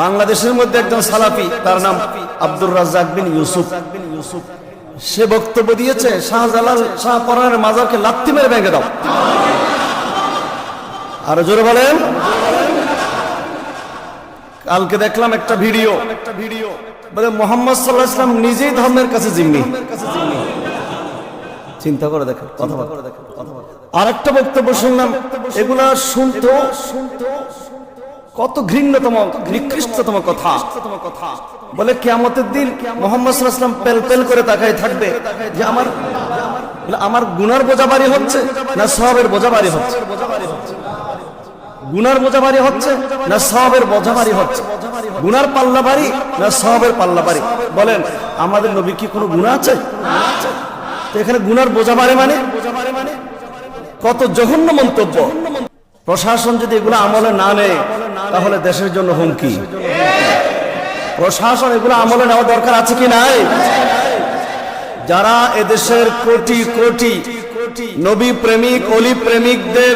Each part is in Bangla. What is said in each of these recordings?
বাংলাদেশের মধ্যে একজন সালাফি, তার নাম আব্দুর রাজ্জাক বিন ইউসুফ। সে বক্তব্য দিয়েছে, শাহজালাল শাহ পরানের মাজারকে লাত্তি মেরে ভেঙে দাও। আরও জোরে বলেন। কালকে দেখলাম একটা ভিডিও। একটা ভিডিও বলে মোহাম্মদ সাল্লাহ ইসলাম নিজেই ধর্মের কাছে জিম্মি। চিন্তা করে দেখেন, কথা করে দেখেন আর একটা বক্তব্য শুনলাম, এগুলা শুনতো শুনতো কত ঘৃণ্যতম, নিকৃষ্টতম কথা। বলে কেমতের দিন মোহাম্মদ পেল পেল করে তাকাই থাকবে যে আমার আমার গুনার বোঝা বাড়ি হচ্ছে না সবের বোঝা বাড়ি হচ্ছে? গুনার বোঝা বাড়ি হচ্ছে না সবের বোঝা বাড়ি হচ্ছে? গুনার পাল্লা বাড়ি না সবের পাল্লা বাড়ি বলেন, আমাদের নবী কি কোনো গুণা আছে? তো এখানে গুনার বোঝা বাড়ে মানে? কত জঘন্য মন্তব্য। প্রশাসন যদি এগুলো আমলে না নেয় তাহলে দেশের জন্য হুমকি। প্রশাসন এগুলো আমলে নেওয়া দরকার আছে কি নাই? যারা এদেশের কোটি কোটি নবী প্রেমিক, অলি প্রেমিকদের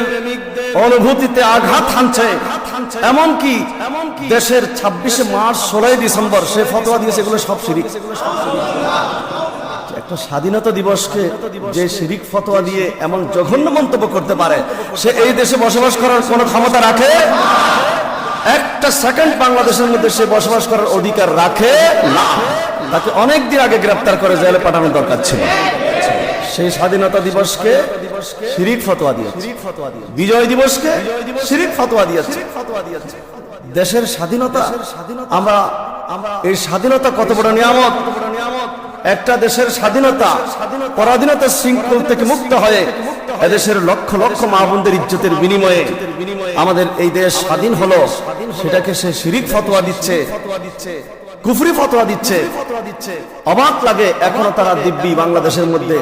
অনুভূতিতে আঘাত হানছে, এমনকি দেশের ছাব্বিশে মার্চ, ষোলোই ডিসেম্বর সে ফতোয়া দিয়েছে এগুলো সব শিরিক। একটা স্বাধীনতা দিবসকে যে শিরিক ফতোয়া দিয়ে এমন জঘন্য মন্তব্য করতে পারে, সে এই দেশে বসবাস করার কোনো ক্ষমতা রাখে? একটা সেকেন্ড বাংলাদেশের মধ্যে সে বসবাস করার অধিকার রাখে না। তাকে অনেক দিন আগে গ্রেপ্তার করে জেলে পাঠানোর দরকার ছিল। সেই স্বাধীনতা দিবসকে শিরিক ফতোয়া দিয়ে বিজয় দিবসকে শিরিক ফতোয়া দিয়েছে। দেশের স্বাধীনতা, আমরা এই স্বাধীনতা কত বড় নিয়ামত? একটা দেশের স্বাধীনতা পরাধীনতার শৃঙ্খল থেকে মুক্ত হয়ে এদেশের লক্ষ লক্ষ মা বোনদের ইজ্জতের বিনিময়ে আমাদের এই দেশ স্বাধীন হলো। সেটাকে সে শিরিক ফতোয়া দিচ্ছে, কুফরি ফতোয়া দিচ্ছে। অবাক লাগে এখনও তারা দিব্যি বাংলাদেশের মধ্যে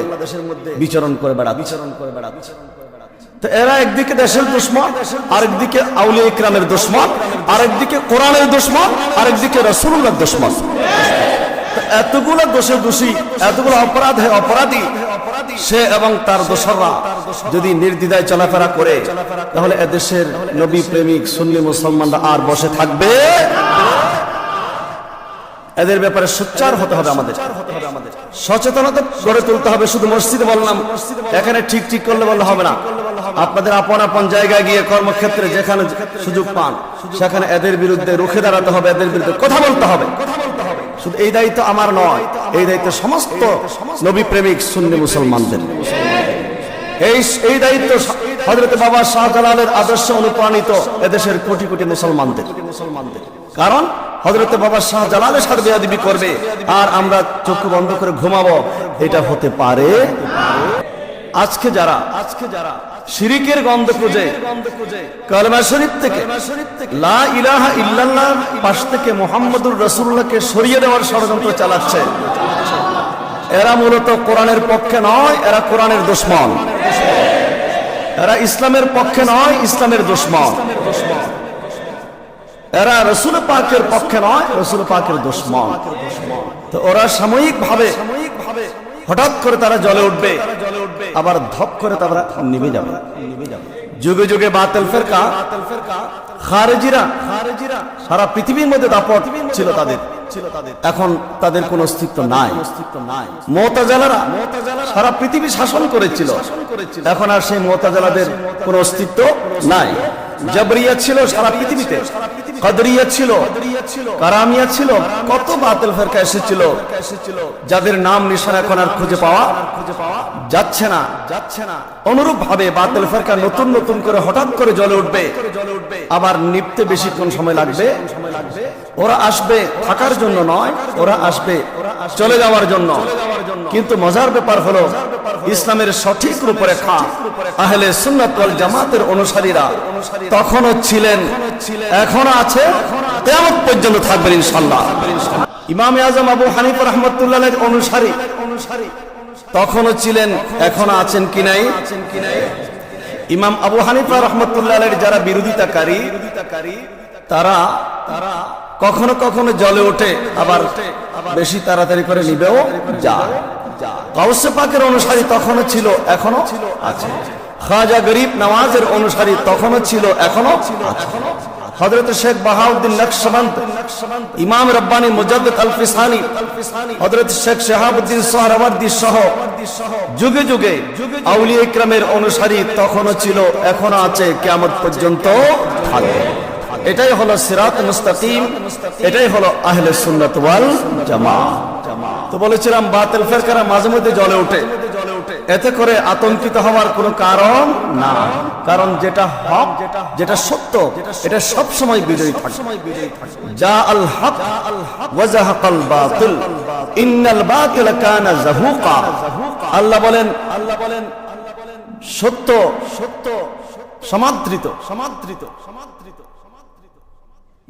বিচরণ করে বেড়া বিচরণ করে বেড়া তো এরা একদিকে দেশের দুশ্মন, আরেকদিকে আউলিয়া ইকরামের দুশ্মন, আরেকদিকে কোরআনের দুশ্মন, আরেকদিকে রসুল্লাহ দুশ্মন। এতগুলো দোষে দোষী, এতগুলো অপরাধে অপরাধী, সে এবং তার দোসররা যদি নির্দ্বিধায় চলাফেরা করে, তাহলে এদেশের নবী প্রেমিক সুন্নি মুসলমানরা আর বসে থাকবে। এদের ব্যাপারে সোচ্চার হতে হবে আমাদের। সচেতনতা গড়ে তুলতে হবে, শুধু মসজিদে বললাম। এখানে ঠিক ঠিক করলে বললে হবে না। আপনাদের আপন আপন জায়গায় গিয়ে কর্মক্ষেত্রে যেখানে সুযোগ পান, সেখানে এদের বিরুদ্ধে রুখে দাঁড়াতে হবে, এদের বিরুদ্ধে কথা বলতে হবে। শুধু এই দায়িত্ব আমার নয়, এই দায়িত্ব সমস্ত নবী প্রেমিক সুন্নি মুসলমানদের। এই এই দায়িত্ব হজরত বাবা শাহজালালের আদর্শ অনুপ্রাণিত এদেশের কোটি কোটি মুসলমানদের। মুসলমানদের কারণ হজরত বাবা শাহজালালের সাথে বেয়াদিবি করবে, আর আমরা চক্ষু বন্ধ করে ঘুমাবো, এটা হতে পারে? আজকে যারা আজকে যারা শিরিকের গন্ধ খুঁজে কালমা শরীফ থেকে লা ইলাহা ইল্লাল্লাহ পাশ থেকে মোহাম্মদুর রসুল্লাহকে সরিয়ে দেওয়ার ষড়যন্ত্র চালাচ্ছে। এরা মূলত কোরআনের পক্ষে নয় এরা কোরআনের দুশ্মন। এরা ইসলামের পক্ষে নয় ইসলামের দুশ্মন। এরা রসুল পাকের পক্ষে নয় রসুল পাকের দুশ্মন। তো ওরা সাময়িক ভাবে সাময়িক ভাবে হঠাৎ করে তারা জলে উঠবে। আবার ধপ করে তারা নিভে যাবে। যুগে যুগে বাতেল ফেরকা, খারেজিরা খারেজিরা সারা পৃথিবীর মধ্যে দাপট ছিল তাদের। এখন তাদের কোনো অস্তিত্ব নাই অস্তিত্ব নাই। মোতাজালারা সারা পৃথিবী শাসন করেছিল। এখন আর সেই মোতাজালাদের কোনো অস্তিত্ব নাই। জাবরিয়া ছিল সারা পৃথিবীতে। কদরিয়া ছিল, কারামিয়া ছিল, কত বাতিল ফেরকা এসেছিল, যাদের নাম নিশান এখন আর খুঁজে পাওয়া খুঁজে পাওয়া যাচ্ছে না। যাচ্ছে না অনুরূপ ভাবে বাতিল ফেরকা নতুন নতুন করে হঠাৎ করে জলে উঠবে, আবার নিপতে বেশিক্ষণ সময় লাগবে সময় লাগবে ওরা আসবে থাকার জন্য নয় ওরা আসবে চলে যাওয়ার জন্য। কিন্তু মজার ব্যাপার হলো ইসলামের সঠিক রূপরেখা আহলে সুন্নাত জামাতের অনুসারীরা তখনও ছিলেন এখনও আছে কেমন পর্যন্ত থাকবেন ইনশাল্লাহ ইমাম আজম আবু হানিফ রহমতুল্লাহ অনুসারী তখনও ছিলেন এখনও আছেন কি নাই? ইমাম আবু হানিফা রহমতুল্লাহ যারা বিরোধিতাকারী বিরোধিতাকারী তারা তারা কখনো কখনো জলে ওঠে, আবার বেশি তাড়াতাড়ি করে নিবেও যা গাউসে পাকের অনুসারী তখনও ছিল এখনও ছিল আছে। খাজা গরিব নামাজের অনুসারী তখনও ছিল এখনও হজরত শেখ বাহাউদ্দিন ইমাম রব্বানি শেখ সহ যুগে যুগে অনুসারী তখনও ছিল এখনও আছে, কিয়ামত পর্যন্ত থাকবে। এটাই হলো সিরাত মুস্তাকিম, এটাই হলো আহলে সুন্নাত ওয়াল জামাত তো বলেছিলাম, বাতিল ফেরকারা মাঝে মধ্যে জলে ওঠে। এতে করে আতঙ্কিত হওয়ার কোনো কারণ না। কারণ যেটা হক, যেটা সত্য, এটা সব সময় বিজয়ী থাকে। যা আল হক, ওয়াজাহাকাল বাতিল। ইন্নাল বাতিল কানা জাহুকা। আল্লাহ বলেন আল্লাহ বলেন সত্য সত্য সমাদৃত সমাদৃত সমাদৃত।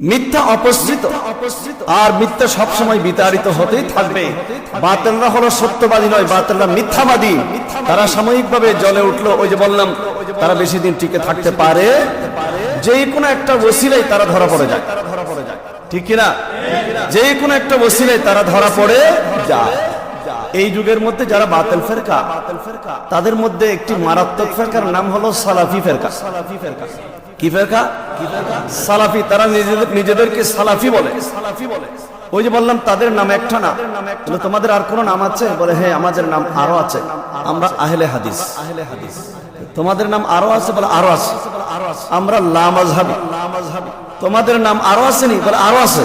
মিথ্যা অপসৃত আর মিথ্যা সবসময় বিতাড়িত হতেই থাকবে। বাতেলরা হলো সত্যবাদী নয়, বাতেলরা মিথ্যাবাদী। তারা সাময়িকভাবে জলে উঠল, ওই যে বললাম, তারা বেশি দিন টিকে থাকতে পারে। যে কোনো একটা ওসিলাই তারা ধরা পড়ে যায়। ঠিক কিনা? যে কোনো একটা ওসিলাই তারা ধরা পড়ে যায়। এই যুগের মধ্যে যারা বাতেল ফেরকা, তাদের মধ্যে একটি মারাত্মক ফেরকার নাম হলো সালাফি ফেরকা সালাফি ফেরকা। কি ফেরকা? সালাফি, তারা নিজেদের নিজেদেরকে সালাফি বলে। সালাফি বলে ওই যে বললাম, তাদের নাম একটা না। তোমাদের আর কোনো নাম আছে? বলে হ্যাঁ আমাদের নাম আরও আছে। আমরা আহলে হাদিস। আহলে হাদিস তোমাদের নাম আরও আছে? বলে, আরও আছে। আমরা লামাজহাবি লামাজহাবি তোমাদের নাম আরও আসেনি? বলে, আরও আছে।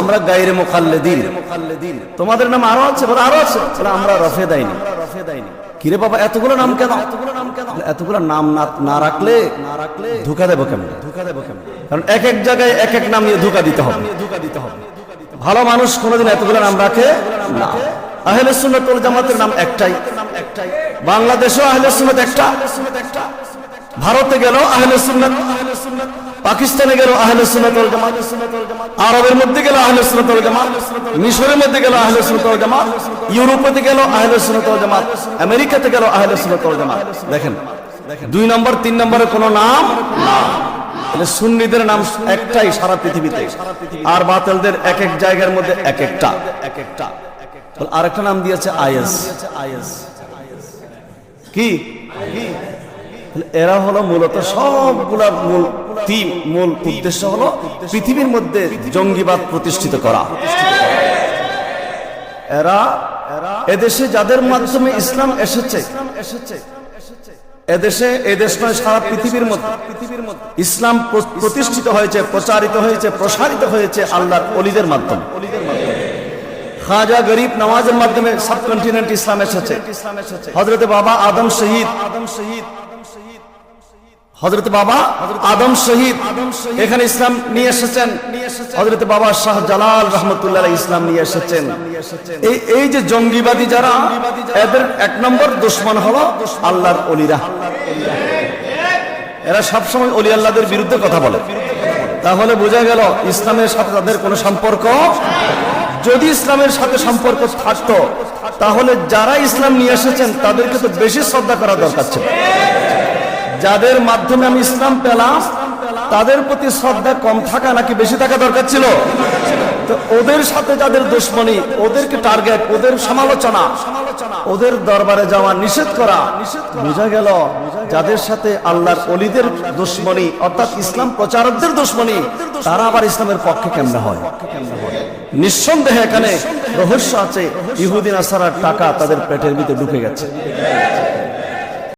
আমরা গাইরে মোকাল্লেদিন তোমাদের নাম আরও আছে? বলে, আরও আছে। বলে, আমরা রফে দেয়নি রফে দেয়নি কিরে বাবা, এতগুলো নাম কেন? এতগুলো নাম না রাখলে না রাখলে ধোকা দেবো কেমন? ধোকা দেবো কেমন কারণ এক এক জায়গায় এক এক নাম নিয়ে ধোকা দিতে হবে। ধোকা দিতে হবে ভালো মানুষ কোনোদিন এতগুলো নাম রাখে না। আহলে জামাতের নাম একটাই। একটাই বাংলাদেশও আহলে সুন্নাত একটা। ভারতে গেল আহলে সুন্নাত পাকিস্তানে গেল আহলে সুন্নাত ওয়াল জামাত, আরবের মধ্যে গেল আহলে সুন্নাত ওয়াল জামাত, মিশরের মধ্যে গেল আহলে সুন্নাত ওয়াল জামাত, ইউরোপেতে গেল আহলে সুন্নাত ওয়াল জামাত, আমেরিকাতে গেল আহলে সুন্নাত ওয়াল জামাত। দেখেন, দুই নম্বর, তিন নম্বরের কোনো নাম না সুন্নিদের নাম একটাই সারা পৃথিবীতে, আর বাতিলদের এক এক জায়গার মধ্যে এক একটা। এক একটা আরেকটা নাম দিয়েছে আইএস আইএস। কি? এরা হলো মূলত সবগুলা মূল থিম মূল উদ্দেশ্য হলো পৃথিবীর মধ্যে জঙ্গিবাদ প্রতিষ্ঠিত করা। এরা এদেশে যাদের মাধ্যমে ইসলাম এসেছে, এদেশে এদেশ নয়, সারা পৃথিবীর মধ্যে। ইসলাম প্রতিষ্ঠিত হয়েছে, প্রচারিত হয়েছে, প্রসারিত হয়েছে আল্লাহর অলিদের মাধ্যমে। খাজা গরিব নামাজের মাধ্যমে সাবকন্টিনেন্ট ইসলাম এসেছে। হজরতে বাবা আদম শহীদ আদম শহীদ হজরত বাবা আদম শহীদ এখানে ইসলাম নিয়ে এসেছেন। হজরত বাবা শাহ জালাল রহমতুল্লাহ ইসলাম নিয়ে এসেছেন। এই এই যে জঙ্গিবাদী যারা, এদের এক নম্বর দুশ্মন হলো আল্লাহর অলিরা। এরা সবসময় অলি আল্লাহদের বিরুদ্ধে কথা বলে। তাহলে বোঝা গেল ইসলামের সাথে তাদের কোনো সম্পর্ক যদি ইসলামের সাথে সম্পর্ক থাকতো, তাহলে যারা ইসলাম নিয়ে এসেছেন, তাদেরকে তো বেশি শ্রদ্ধা করা দরকার ছিল। যাদের মাধ্যমে আমি ইসলাম পেলাম, তাদের প্রতি শ্রদ্ধা কম থাকা নাকি বেশি থাকা দরকার ছিল? তো ওদের সাথে যাদের দুশ্মনী, ওদেরকে টার্গেট ওদের সমালোচনা, ওদের দরবারে যাওয়া নিষেধ করা, বোঝা গেল যাদের সাথে আল্লাহর অলিদের দুশ্মনী, অর্থাৎ ইসলাম প্রচারকদের দুশ্মনী, তারা আবার ইসলামের পক্ষে কেমনে হয়? নিঃসন্দেহে এখানে রহস্য আছে, ইহুদিন, আসারার টাকা তাদের পেটের ভিতরে ঢুকে গেছে।